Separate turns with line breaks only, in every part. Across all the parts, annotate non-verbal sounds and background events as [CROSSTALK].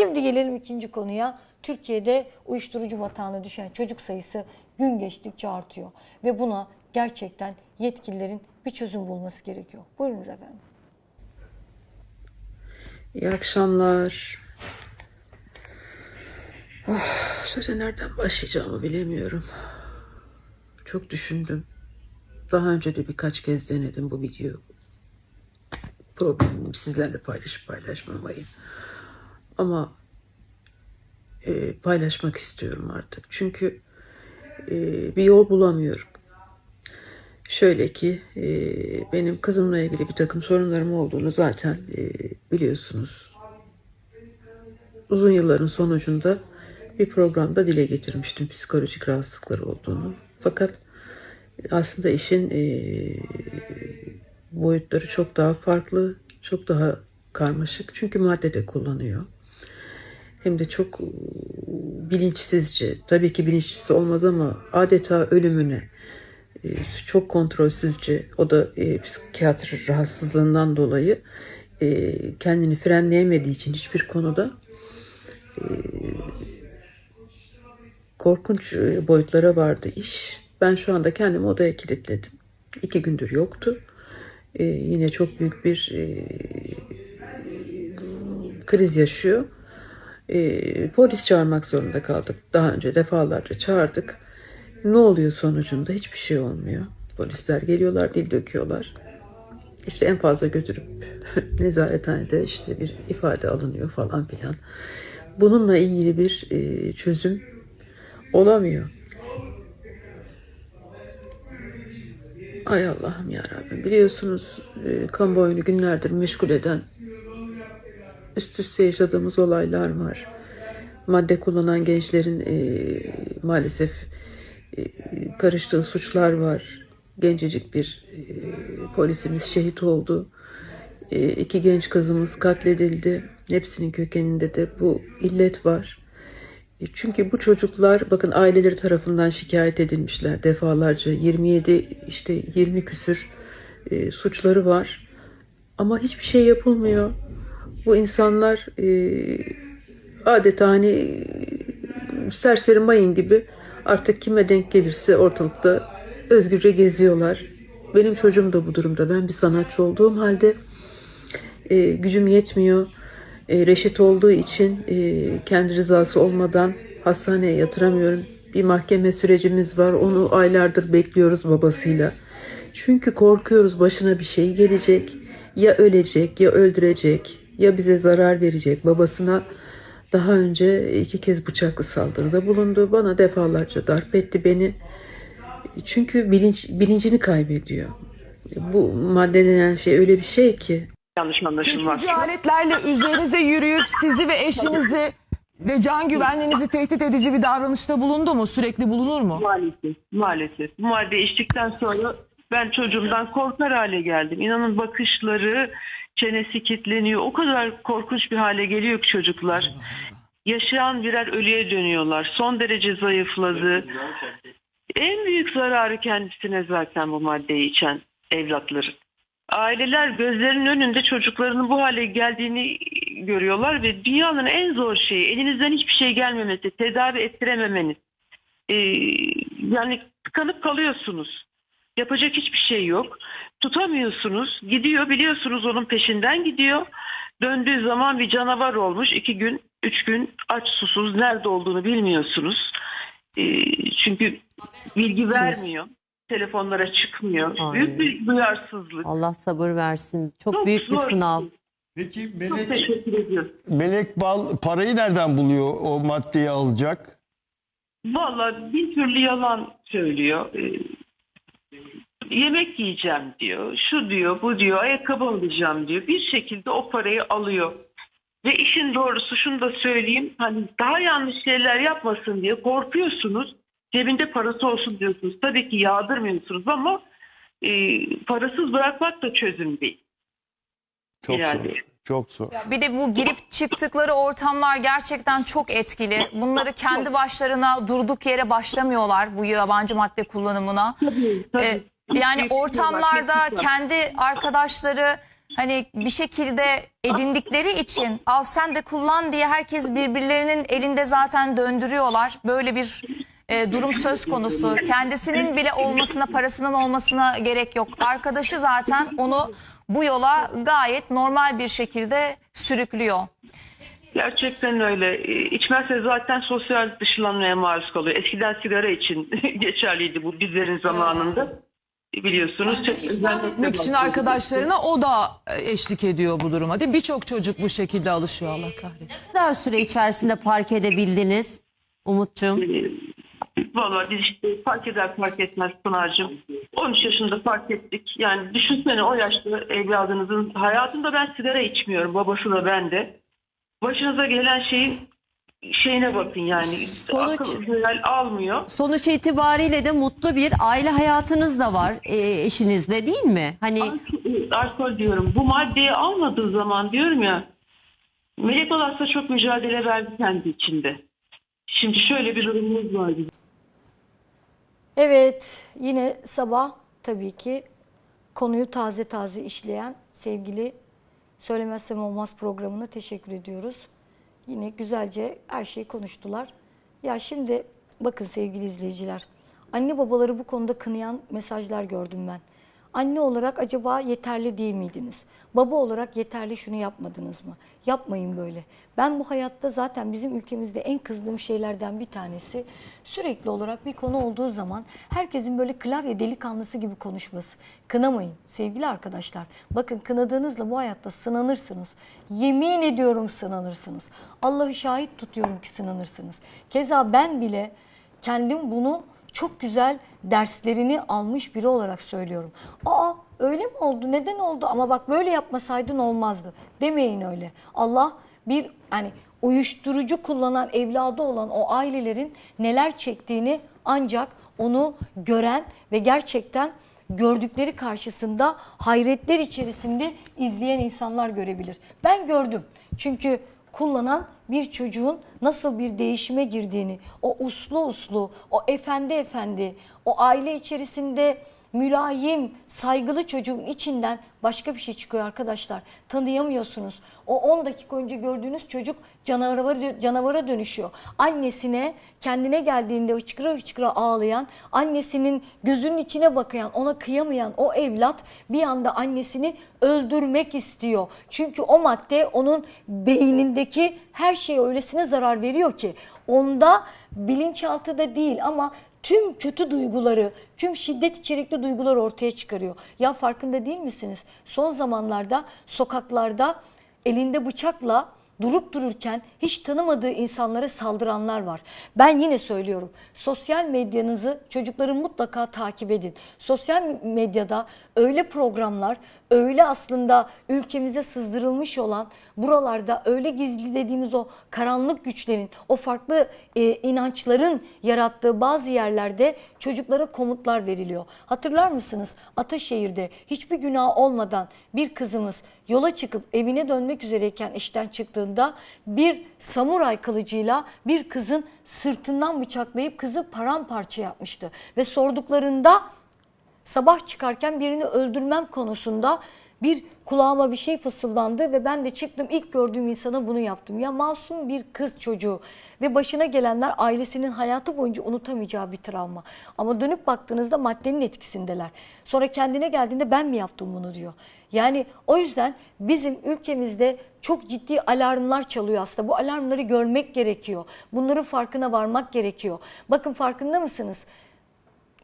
Şimdi gelelim ikinci konuya. Türkiye'de uyuşturucu batağına düşen çocuk sayısı gün geçtikçe artıyor. Ve buna gerçekten yetkililerin bir çözüm bulması gerekiyor. Buyurunuz efendim.
İyi akşamlar. Oh, söze nereden başlayacağımı bilemiyorum. Çok düşündüm. Daha önce de birkaç kez denedim bu video. Problemimi sizlerle paylaşıp paylaşmamayı. Ama e, paylaşmak istiyorum artık. Çünkü e, bir yol bulamıyorum. Şöyle ki e, benim kızımla ilgili bir takım sorunlarım olduğunu zaten e, biliyorsunuz. Uzun yılların sonucunda bir programda dile getirmiştim psikolojik rahatsızlıkları olduğunu. Fakat aslında işin e, boyutları çok daha farklı, çok daha karmaşık. Çünkü madde de kullanıyor. Hem de çok e, bilinçsizce, tabii ki bilinçsiz olmaz ama adeta ölümüne e, çok kontrolsüzce o da e, psikiyatri rahatsızlığından dolayı e, kendini frenleyemediği için hiçbir konuda e, korkunç boyutlara vardı iş. Ben şu anda kendimi odaya kilitledim. İki gündür yoktu. Yine çok büyük bir kriz yaşıyor. E, polis çağırmak zorunda kaldık. Daha önce defalarca çağırdık. Ne oluyor sonucunda? Hiçbir şey olmuyor. Polisler geliyorlar, dil döküyorlar. İşte en fazla götürüp [LAUGHS] nezarethanede işte bir ifade alınıyor falan filan. Bununla ilgili bir e, çözüm olamıyor. Ay Allah'ım ya Rabbim. Biliyorsunuz e, kamuoyunu günlerdir meşgul eden üst üste yaşadığımız olaylar var. Madde kullanan gençlerin e, maalesef e, karıştığı suçlar var. Gencecik bir e, polisimiz şehit oldu. E, iki genç kızımız katledildi. Hepsinin kökeninde de bu illet var. E, Çünkü bu çocuklar bakın aileleri tarafından şikayet edilmişler defalarca 27 işte 20 küsür e, suçları var. Ama hiçbir şey yapılmıyor. Bu insanlar e, adeta hani e, serseri mayın gibi artık kime denk gelirse ortalıkta özgürce geziyorlar. Benim çocuğum da bu durumda. Ben bir sanatçı olduğum halde e, gücüm yetmiyor. E, reşit olduğu için e, kendi rızası olmadan hastaneye yatıramıyorum. Bir mahkeme sürecimiz var. Onu aylardır bekliyoruz babasıyla. Çünkü korkuyoruz başına bir şey gelecek. Ya ölecek ya öldürecek ya bize zarar verecek. Babasına daha önce iki kez bıçaklı saldırıda bulundu. Bana defalarca darp etti beni. Çünkü bilinç, bilincini kaybediyor. Bu madde denen şey öyle bir şey ki
yanlış anlaşılma.
Kesici aletlerle üzerinize yürüyüp sizi ve eşinizi ve can güvenliğinizi tehdit edici bir davranışta bulundu mu? Sürekli bulunur mu?
Maalesef, maalesef. Bu madde içtikten sonra ben çocuğumdan korkar hale geldim. İnanın bakışları, çenesi kilitleniyor. O kadar korkunç bir hale geliyor ki çocuklar. Yaşayan birer ölüye dönüyorlar. Son derece zayıfladı. En büyük zararı kendisine zaten bu maddeyi içen evlatların. Aileler gözlerinin önünde çocuklarının bu hale geldiğini görüyorlar ve dünyanın en zor şeyi elinizden hiçbir şey gelmemesi, tedavi ettirememeniz. Ee, yani tıkanıp kalıyorsunuz. Yapacak hiçbir şey yok. Tutamıyorsunuz. Gidiyor biliyorsunuz onun peşinden gidiyor. Döndüğü zaman bir canavar olmuş. iki gün, üç gün aç susuz nerede olduğunu bilmiyorsunuz. Ee, çünkü bilgi vermiyor. Telefonlara çıkmıyor.
Ay.
Büyük bir duyarsızlık.
Allah sabır versin. Çok,
Çok
büyük bir
zor.
sınav.
Peki
Çok
Melek. Melek Bal parayı nereden buluyor o maddeyi alacak?
Valla bir türlü yalan söylüyor. Yemek yiyeceğim diyor. Şu diyor, bu diyor, ayakkabı alacağım diyor. Bir şekilde o parayı alıyor. Ve işin doğrusu şunu da söyleyeyim. Hani daha yanlış şeyler yapmasın diye korkuyorsunuz. Cebinde parası olsun diyorsunuz. Tabii ki yağdırmıyorsunuz ama e, parasız bırakmak da çözüm değil.
Çok
Yani.
zor. Çok zor.
Bir de bu girip çıktıkları ortamlar gerçekten çok etkili. Bunları kendi başlarına durduk yere başlamıyorlar bu yabancı madde kullanımına.
Tabii, tabii.
Ee, yani ortamlarda kendi arkadaşları hani bir şekilde edindikleri için al sen de kullan diye herkes birbirlerinin elinde zaten döndürüyorlar. Böyle bir e, durum söz konusu. Kendisinin bile olmasına, parasının olmasına gerek yok. Arkadaşı zaten onu bu yola gayet normal bir şekilde sürüklüyor.
Gerçekten öyle. E, İçmezse zaten sosyal dışlanmaya maruz kalıyor. Eskiden sigara için [LAUGHS] geçerliydi bu bizlerin zamanında. Biliyorsunuz. Özellikle
Gitmek için arkadaşlarına o da e, eşlik ediyor bu duruma değil? Birçok çocuk bu şekilde alışıyor Allah kahretsin.
Ne kadar süre içerisinde fark edebildiniz Umut'cum?
Valla biz işte fark eder fark etmez Pınar'cığım. 13 yaşında fark ettik. Yani düşünsene o yaşta evladınızın hayatında ben sigara içmiyorum. Babası da ben de. Başınıza gelen şeyin şeyine bakın yani.
Sonuç-
Akıl almıyor.
Sonuç itibariyle de mutlu bir aile hayatınız da var e, eşinizle değil mi? Hani
Alkol diyorum. Bu maddeyi almadığı zaman diyorum ya Melek Olas'la çok mücadele verdi kendi içinde. Şimdi şöyle bir durumumuz var bizim.
Evet, yine sabah tabii ki konuyu taze taze işleyen sevgili Söylemezsem Olmaz programına teşekkür ediyoruz. Yine güzelce her şeyi konuştular. Ya şimdi bakın sevgili izleyiciler, anne babaları bu konuda kınayan mesajlar gördüm ben. Anne olarak acaba yeterli değil miydiniz? Baba olarak yeterli şunu yapmadınız mı? Yapmayın böyle. Ben bu hayatta zaten bizim ülkemizde en kızdığım şeylerden bir tanesi sürekli olarak bir konu olduğu zaman herkesin böyle klavye delikanlısı gibi konuşması. Kınamayın sevgili arkadaşlar. Bakın kınadığınızla bu hayatta sınanırsınız. Yemin ediyorum sınanırsınız. Allah'ı şahit tutuyorum ki sınanırsınız. Keza ben bile kendim bunu çok güzel derslerini almış biri olarak söylüyorum. Aa öyle mi oldu? Neden oldu? Ama bak böyle yapmasaydın olmazdı. Demeyin öyle. Allah bir hani uyuşturucu kullanan evladı olan o ailelerin neler çektiğini ancak onu gören ve gerçekten gördükleri karşısında hayretler içerisinde izleyen insanlar görebilir. Ben gördüm. Çünkü kullanan bir çocuğun nasıl bir değişime girdiğini, o uslu uslu, o efendi efendi, o aile içerisinde mülayim, saygılı çocuğun içinden başka bir şey çıkıyor arkadaşlar. Tanıyamıyorsunuz. O 10 dakika önce gördüğünüz çocuk canavara, canavara dönüşüyor. Annesine kendine geldiğinde hıçkıra hıçkıra ağlayan, annesinin gözünün içine bakayan, ona kıyamayan o evlat bir anda annesini öldürmek istiyor. Çünkü o madde onun beynindeki her şeye öylesine zarar veriyor ki onda bilinçaltıda değil ama tüm kötü duyguları, tüm şiddet içerikli duygular ortaya çıkarıyor. Ya farkında değil misiniz? Son zamanlarda sokaklarda elinde bıçakla durup dururken hiç tanımadığı insanlara saldıranlar var. Ben yine söylüyorum. Sosyal medyanızı çocukların mutlaka takip edin. Sosyal medyada öyle programlar, öyle aslında ülkemize sızdırılmış olan buralarda öyle gizli dediğimiz o karanlık güçlerin, o farklı e, inançların yarattığı bazı yerlerde çocuklara komutlar veriliyor. Hatırlar mısınız? Ataşehir'de hiçbir günah olmadan bir kızımız yola çıkıp evine dönmek üzereyken işten çıktığında bir samuray kılıcıyla bir kızın sırtından bıçaklayıp kızı paramparça yapmıştı. Ve sorduklarında sabah çıkarken birini öldürmem konusunda bir kulağıma bir şey fısıldandı ve ben de çıktım ilk gördüğüm insana bunu yaptım. Ya masum bir kız çocuğu ve başına gelenler ailesinin hayatı boyunca unutamayacağı bir travma. Ama dönüp baktığınızda maddenin etkisindeler. Sonra kendine geldiğinde ben mi yaptım bunu diyor. Yani o yüzden bizim ülkemizde çok ciddi alarmlar çalıyor aslında. Bu alarmları görmek gerekiyor. Bunların farkına varmak gerekiyor. Bakın farkında mısınız?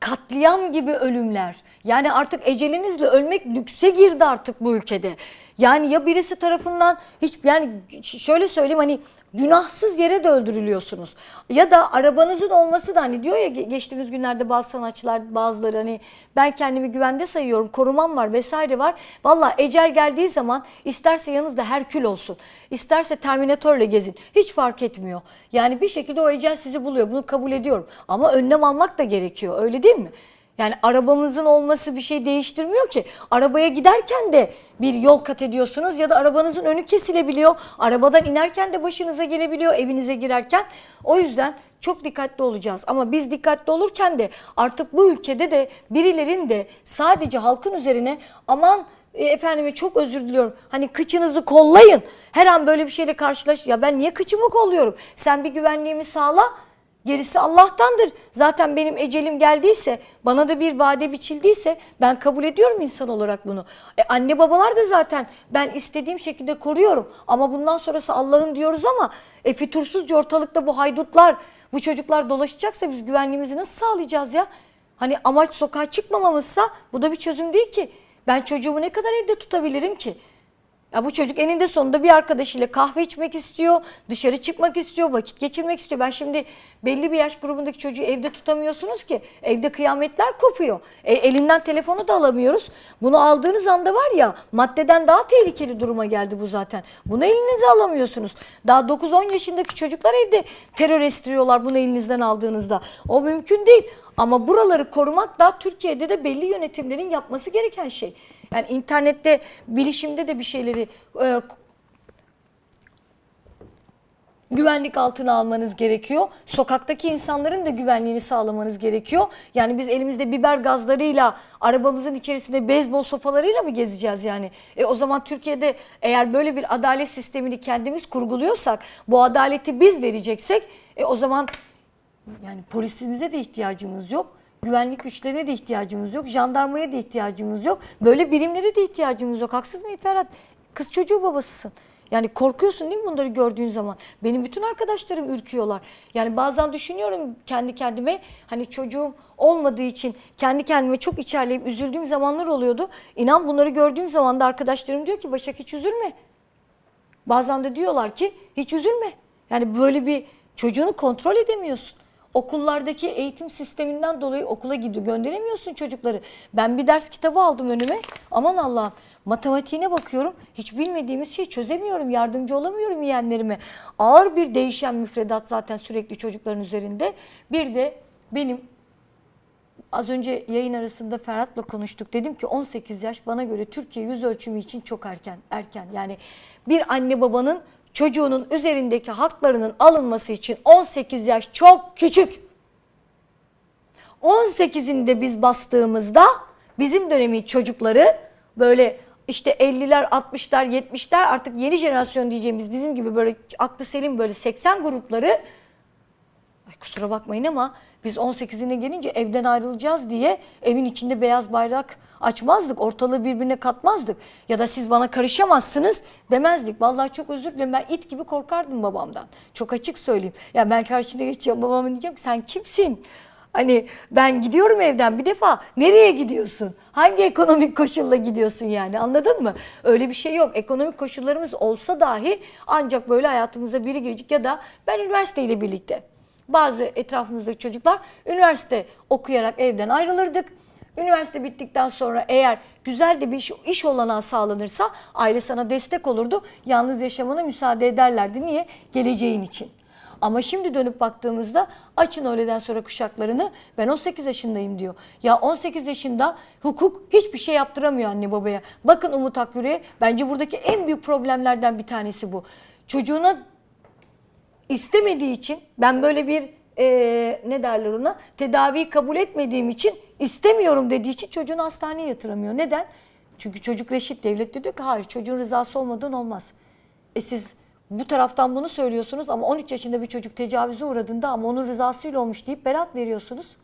Katliam gibi ölümler. Yani artık ecelinizle ölmek lükse girdi artık bu ülkede. Yani ya birisi tarafından hiç yani şöyle söyleyeyim hani günahsız yere de öldürülüyorsunuz. Ya da arabanızın olması da hani diyor ya ge- geçtiğimiz günlerde bazı sanatçılar bazıları hani ben kendimi güvende sayıyorum korumam var vesaire var. Valla ecel geldiği zaman isterse yanınızda Herkül olsun isterse Terminatörle gezin hiç fark etmiyor. Yani bir şekilde o ecel sizi buluyor bunu kabul ediyorum ama önlem almak da gerekiyor öyle değil mi? Yani arabamızın olması bir şey değiştirmiyor ki. Arabaya giderken de bir yol kat ediyorsunuz ya da arabanızın önü kesilebiliyor. Arabadan inerken de başınıza gelebiliyor evinize girerken. O yüzden çok dikkatli olacağız. Ama biz dikkatli olurken de artık bu ülkede de birilerin de sadece halkın üzerine aman e, efendime çok özür diliyorum. Hani kıçınızı kollayın. Her an böyle bir şeyle karşılaş. Ya ben niye kıçımı kolluyorum? Sen bir güvenliğimi sağla. Gerisi Allah'tandır. Zaten benim ecelim geldiyse, bana da bir vade biçildiyse ben kabul ediyorum insan olarak bunu. E, anne babalar da zaten ben istediğim şekilde koruyorum. Ama bundan sonrası Allah'ın diyoruz ama e, fütursuzca ortalıkta bu haydutlar, bu çocuklar dolaşacaksa biz güvenliğimizi nasıl sağlayacağız ya? Hani amaç sokağa çıkmamamızsa bu da bir çözüm değil ki. Ben çocuğumu ne kadar evde tutabilirim ki? Ya bu çocuk eninde sonunda bir arkadaşıyla kahve içmek istiyor, dışarı çıkmak istiyor, vakit geçirmek istiyor. Ben şimdi belli bir yaş grubundaki çocuğu evde tutamıyorsunuz ki. Evde kıyametler kopuyor. E, elinden telefonu da alamıyoruz. Bunu aldığınız anda var ya maddeden daha tehlikeli duruma geldi bu zaten. Bunu elinize alamıyorsunuz. Daha 9-10 yaşındaki çocuklar evde terör estiriyorlar bunu elinizden aldığınızda. O mümkün değil. Ama buraları korumak da Türkiye'de de belli yönetimlerin yapması gereken şey. Yani internette, bilişimde de bir şeyleri e, güvenlik altına almanız gerekiyor. Sokaktaki insanların da güvenliğini sağlamanız gerekiyor. Yani biz elimizde biber gazlarıyla, arabamızın içerisinde beyzbol sopalarıyla mı gezeceğiz yani? E o zaman Türkiye'de eğer böyle bir adalet sistemini kendimiz kurguluyorsak, bu adaleti biz vereceksek, e o zaman yani polisimize de ihtiyacımız yok. Güvenlik güçlerine de ihtiyacımız yok. Jandarmaya da ihtiyacımız yok. Böyle birimlere de ihtiyacımız yok. Haksız mıyım Ferhat? Kız çocuğu babasısın. Yani korkuyorsun değil mi bunları gördüğün zaman? Benim bütün arkadaşlarım ürküyorlar. Yani bazen düşünüyorum kendi kendime hani çocuğum olmadığı için kendi kendime çok içerleyip üzüldüğüm zamanlar oluyordu. İnan bunları gördüğüm zaman da arkadaşlarım diyor ki Başak hiç üzülme. Bazen de diyorlar ki hiç üzülme. Yani böyle bir çocuğunu kontrol edemiyorsun. Okullardaki eğitim sisteminden dolayı okula gidiyor. Gönderemiyorsun çocukları. Ben bir ders kitabı aldım önüme. Aman Allah'ım matematiğine bakıyorum. Hiç bilmediğimiz şeyi çözemiyorum. Yardımcı olamıyorum yeğenlerime. Ağır bir değişen müfredat zaten sürekli çocukların üzerinde. Bir de benim Az önce yayın arasında Ferhat'la konuştuk. Dedim ki 18 yaş bana göre Türkiye yüz ölçümü için çok erken. Erken. Yani bir anne babanın çocuğunun üzerindeki haklarının alınması için 18 yaş çok küçük. 18'inde biz bastığımızda bizim dönemin çocukları böyle işte 50'ler, 60'lar, 70'ler artık yeni jenerasyon diyeceğimiz bizim gibi böyle aklı selim böyle 80 grupları Ay kusura bakmayın ama biz 18'ine gelince evden ayrılacağız diye evin içinde beyaz bayrak açmazdık. Ortalığı birbirine katmazdık. Ya da siz bana karışamazsınız demezdik. Vallahi çok özür dilerim ben it gibi korkardım babamdan. Çok açık söyleyeyim. Ya ben karşına geçiyorum babamın diyeceğim ki sen kimsin? Hani ben gidiyorum evden bir defa nereye gidiyorsun? Hangi ekonomik koşulla gidiyorsun yani anladın mı? Öyle bir şey yok. Ekonomik koşullarımız olsa dahi ancak böyle hayatımıza biri girecek ya da ben üniversiteyle birlikte bazı etrafımızdaki çocuklar üniversite okuyarak evden ayrılırdık. Üniversite bittikten sonra eğer güzel de bir iş, iş olanağı sağlanırsa aile sana destek olurdu. Yalnız yaşamana müsaade ederlerdi. Niye? Geleceğin için. Ama şimdi dönüp baktığımızda açın öğleden sonra kuşaklarını ben 18 yaşındayım diyor. Ya 18 yaşında hukuk hiçbir şey yaptıramıyor anne babaya. Bakın Umut Akgür'e bence buradaki en büyük problemlerden bir tanesi bu. Çocuğuna istemediği için ben böyle bir e, ne derler ona tedaviyi kabul etmediğim için istemiyorum dediği için çocuğunu hastaneye yatıramıyor. Neden? Çünkü çocuk reşit devlet de diyor ki hayır çocuğun rızası olmadan olmaz. E siz bu taraftan bunu söylüyorsunuz ama 13 yaşında bir çocuk tecavüze uğradığında ama onun rızasıyla olmuş deyip berat veriyorsunuz.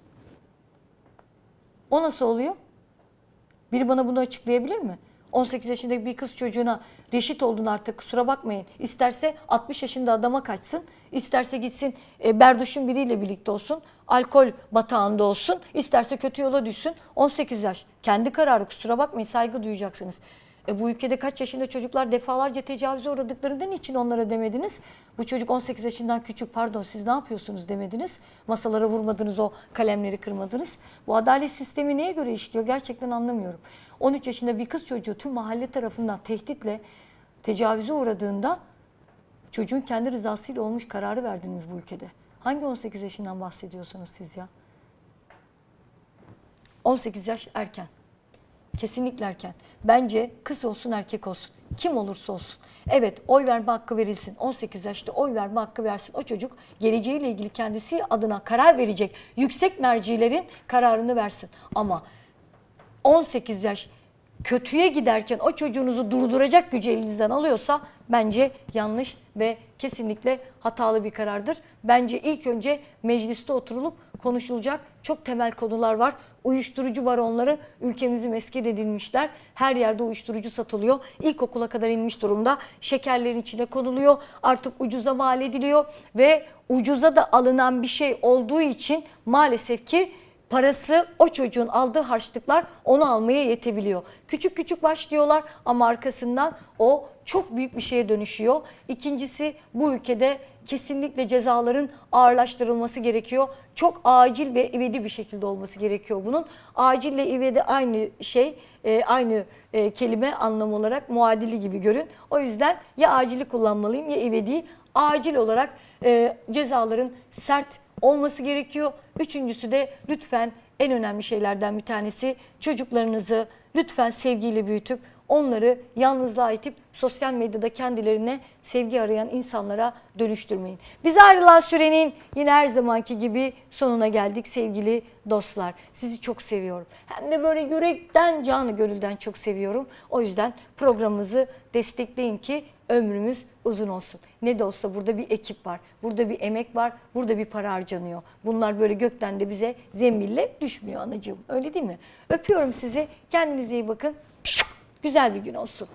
O nasıl oluyor? Biri bana bunu açıklayabilir mi? 18 yaşındaki bir kız çocuğuna reşit oldun artık kusura bakmayın. İsterse 60 yaşında adama kaçsın, isterse gitsin e, berduşun biriyle birlikte olsun, alkol batağında olsun, isterse kötü yola düşsün. 18 yaş. Kendi kararı kusura bakmayın saygı duyacaksınız. E, bu ülkede kaç yaşında çocuklar defalarca tecavüze uğradıklarından için onlara demediniz. Bu çocuk 18 yaşından küçük pardon siz ne yapıyorsunuz demediniz. Masalara vurmadınız o kalemleri kırmadınız. Bu adalet sistemi neye göre işliyor gerçekten anlamıyorum. 13 yaşında bir kız çocuğu tüm mahalle tarafından tehditle tecavüze uğradığında çocuğun kendi rızasıyla olmuş kararı verdiniz bu ülkede. Hangi 18 yaşından bahsediyorsunuz siz ya? 18 yaş erken. Kesinlikle erken. Bence kız olsun erkek olsun. Kim olursa olsun. Evet oy verme hakkı verilsin. 18 yaşta oy verme hakkı versin. O çocuk geleceğiyle ilgili kendisi adına karar verecek. Yüksek mercilerin kararını versin. Ama 18 yaş kötüye giderken o çocuğunuzu durduracak gücü elinizden alıyorsa bence yanlış ve kesinlikle hatalı bir karardır. Bence ilk önce mecliste oturulup konuşulacak çok temel konular var. Uyuşturucu baronları ülkemizi mesket edilmişler. Her yerde uyuşturucu satılıyor. İlkokula kadar inmiş durumda. Şekerlerin içine konuluyor. Artık ucuza mal ediliyor ve ucuza da alınan bir şey olduğu için maalesef ki parası o çocuğun aldığı harçlıklar onu almaya yetebiliyor. Küçük küçük başlıyorlar ama arkasından o çok büyük bir şeye dönüşüyor. İkincisi bu ülkede kesinlikle cezaların ağırlaştırılması gerekiyor. Çok acil ve ivedi bir şekilde olması gerekiyor bunun. Acille ivedi aynı şey, e, aynı e, kelime anlam olarak muadili gibi görün. O yüzden ya acili kullanmalıyım ya ivediyi. Acil olarak e, cezaların sert olması gerekiyor. Üçüncüsü de lütfen en önemli şeylerden bir tanesi çocuklarınızı lütfen sevgiyle büyütüp onları yalnızlığa itip sosyal medyada kendilerine sevgi arayan insanlara dönüştürmeyin. Biz ayrılan sürenin yine her zamanki gibi sonuna geldik sevgili dostlar. Sizi çok seviyorum. Hem de böyle yürekten canı gönülden çok seviyorum. O yüzden programımızı destekleyin ki ömrümüz uzun olsun. Ne de olsa burada bir ekip var. Burada bir emek var. Burada bir para harcanıyor. Bunlar böyle gökten de bize zembille düşmüyor anacığım. Öyle değil mi? Öpüyorum sizi. Kendinize iyi bakın. Güzel bir gün olsun.